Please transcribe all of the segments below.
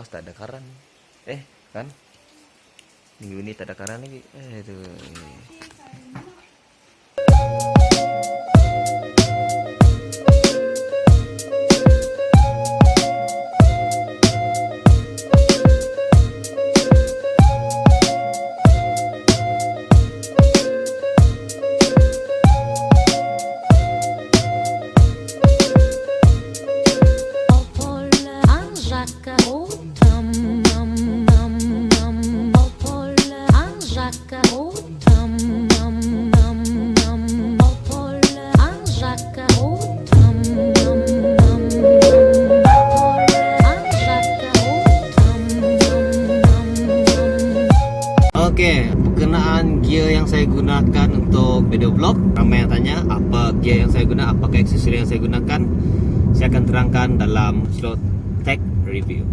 lepas tak ada karan. Eh, kan? Minggu ni tak ada karan lagi. Eh, tu. Gear yang saya guna, apakah aksesori yang saya gunakan Saya akan terangkan dalam slot tech review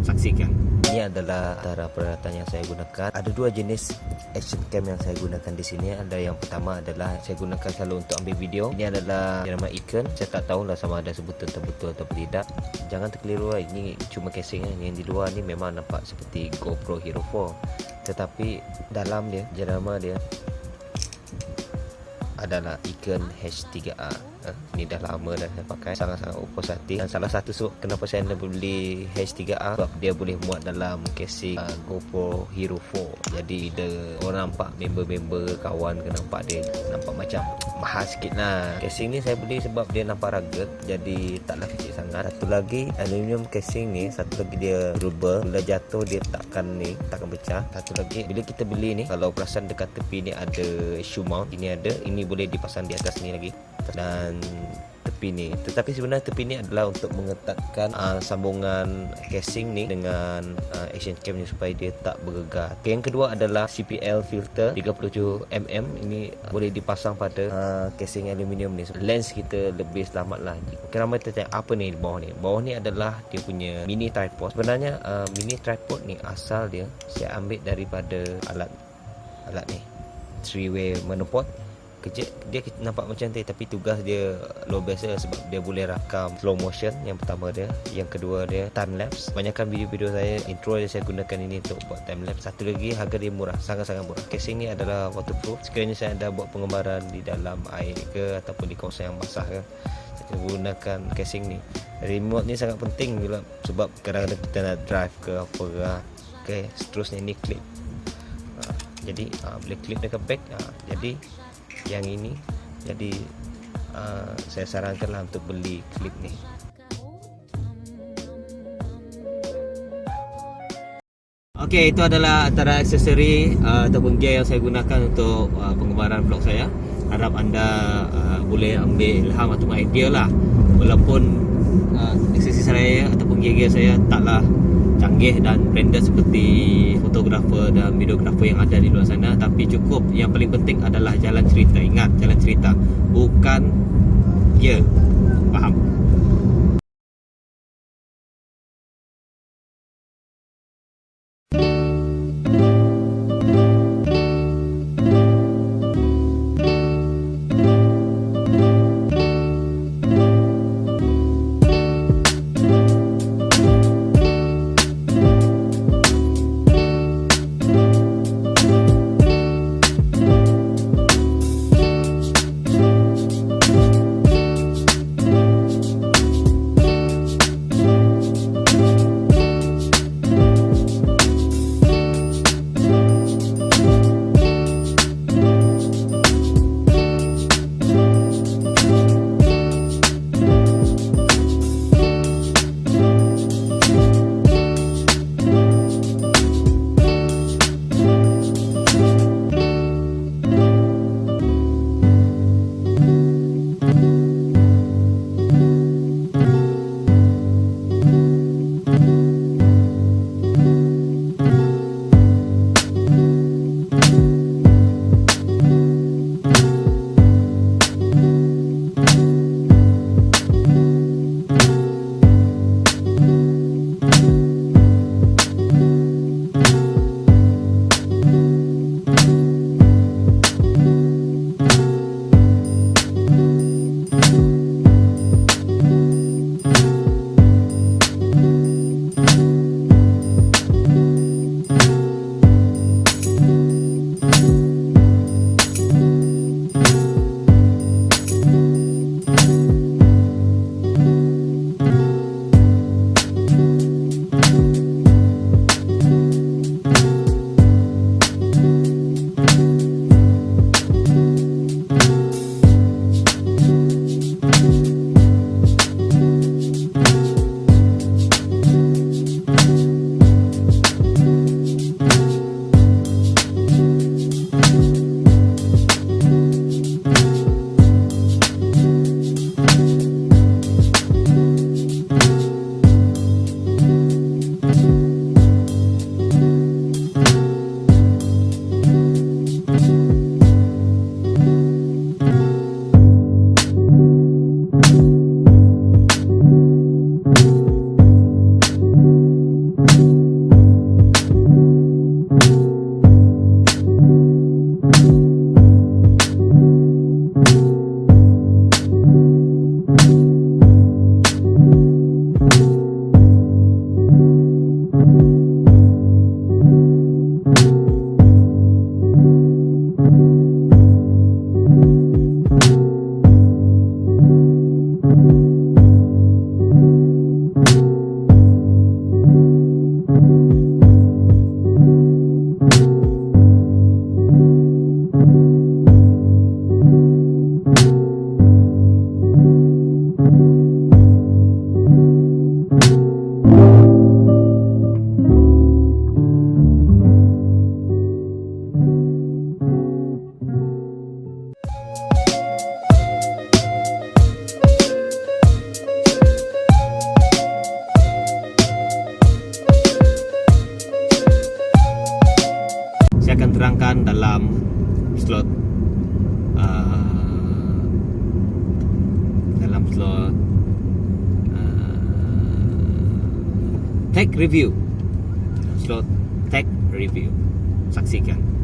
Saksikan Ini adalah antara peralatan yang saya gunakan. Ada dua jenis action cam yang saya gunakan di sini. Ada yang pertama adalah saya gunakan selalu untuk ambil video. Ini adalah nama Icon. Saya tak tahulah sama ada sebutan terbetul atau tidak. Jangan terkeliru lah. Ini cuma casing kan. Yang di luar ni memang nampak seperti GoPro Hero 4. Tetapi dalam dia, jenama dia adalah Icon H3A eh, Ni dah lama dah saya pakai. Sangat-sangat puas hati Dan salah satu sebab kenapa saya nak beli H3A Sebab dia boleh muat dalam casing uh, GoPro Hero 4 Jadi dia orang nampak member-member kawan ke nampak dia Nampak macam mahal sikit lah. Casing ni saya beli sebab dia nampak rugged Jadi taklah kecil sangat. Satu lagi aluminium casing ni Satu lagi dia rubber. Bila jatuh dia takkan ni Takkan pecah. Satu lagi bila kita beli ni Kalau perasan dekat tepi ni ada shoe mount Ini ada Ini boleh dipasang di atas ni lagi. Dan tepi ni. Tetapi sebenarnya tepi ni adalah untuk mengetatkan uh, sambungan casing ni dengan uh, action cam ni supaya dia tak bergegar. Okay, yang kedua adalah CPL filter 37mm ini boleh dipasang pada uh, casing aluminium ni. Lens kita lebih selamat lah okay, ramai tertanya apa ni di bawah ni. Bawah ni adalah dia punya mini tripod. Sebenarnya uh, mini tripod ni asal dia saya ambil daripada alat alat ni. Three way monopod kecil dia nampak macam tu tapi tugas dia luar biasa sebab dia boleh rakam slow motion yang pertama dia. Yang kedua dia time lapse. Banyakkan video-video saya intro dia saya gunakan ini untuk buat time lapse. Satu lagi harga dia murah sangat-sangat murah. Casing ni adalah waterproof. Sekiranya saya ada buat pengembaraan di dalam air ke ataupun di kawasan yang basah ke saya gunakan casing ni. Remote ni sangat penting bila sebab kadang-kadang kita nak drive ke apa ke okay, seterusnya ni clip. Ha, jadi uh, boleh klik dekat back uh, jadi yang ini jadi uh, saya sarankanlah untuk beli klip ni Okey, itu adalah antara aksesori uh, ataupun gear yang saya gunakan untuk uh, pengembaraan vlog saya. Harap anda uh, boleh ambil ilham atau idea lah. Walaupun uh, aksesori saya ataupun gear-gear saya taklah canggih dan branded seperti fotografer dan videografer yang ada di luar sana. Tapi cukup yang paling penting adalah jalan cerita. Ingat jalan cerita. Bukan gear faham tech review. Slot tech review. Saksikan